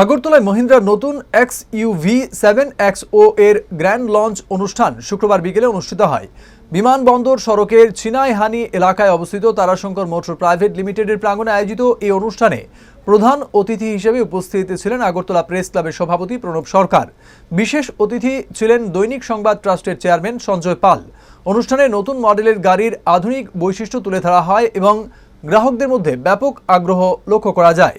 আগরতলায় মহিন্দ্রার নতুন X UV seven X O এর গ্র্যান্ড লঞ্চ অনুষ্ঠান শুক্রবার বিকেলে অনুষ্ঠিত হয়। বিমানবন্দর সড়কের চিনাইহানি এলাকায় অবস্থিত তারাশঙ্কর মোটর প্রাইভেট লিমিটেডের প্রাঙ্গণে আয়োজিত এই অনুষ্ঠানে প্রধান অতিথি হিসেবে উপস্থিত ছিলেন আগরতলা প্রেস ক্লাবের সভাপতি প্রণব সরকার। বিশেষ অতিথি ছিলেন দৈনিক সংবাদ ট্রাস্টের চেয়ারম্যান সঞ্জয় পাল। অনুষ্ঠানে নতুন মডেলের গাড়ির আধুনিক বৈশিষ্ট্য তুলে ধরা হয় এবং গ্রাহকদের মধ্যে ব্যাপক আগ্রহ লক্ষ্য করা যায়।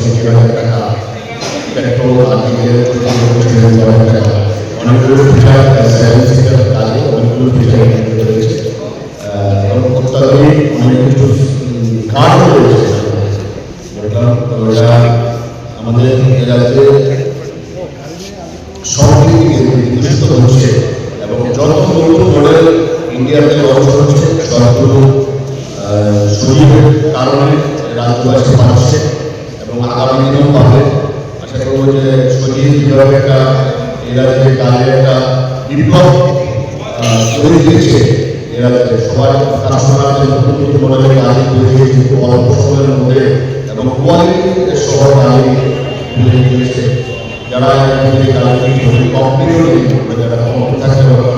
হাজার টাকা পেট্রোল অনেকগুলো রয়েছে অনেক কিছু আমাদের রাজ্যে বিকশিত হচ্ছে এবং যত নতুন মডেল ইন্ডিয়াতে লঞ্চ হচ্ছে আহ, শরীরের পাচ্ছে এবং আগামী দিনেও পাবে। আশা করব যে শরীর যেভাবে একটা এই রাজ্যের কাজে একটা বিপ্লব তৈরি দিয়েছে এই রাজ্যে সবাই কাস্টমার যে নতুন হয়েছে যারা কমপ্লিট যারা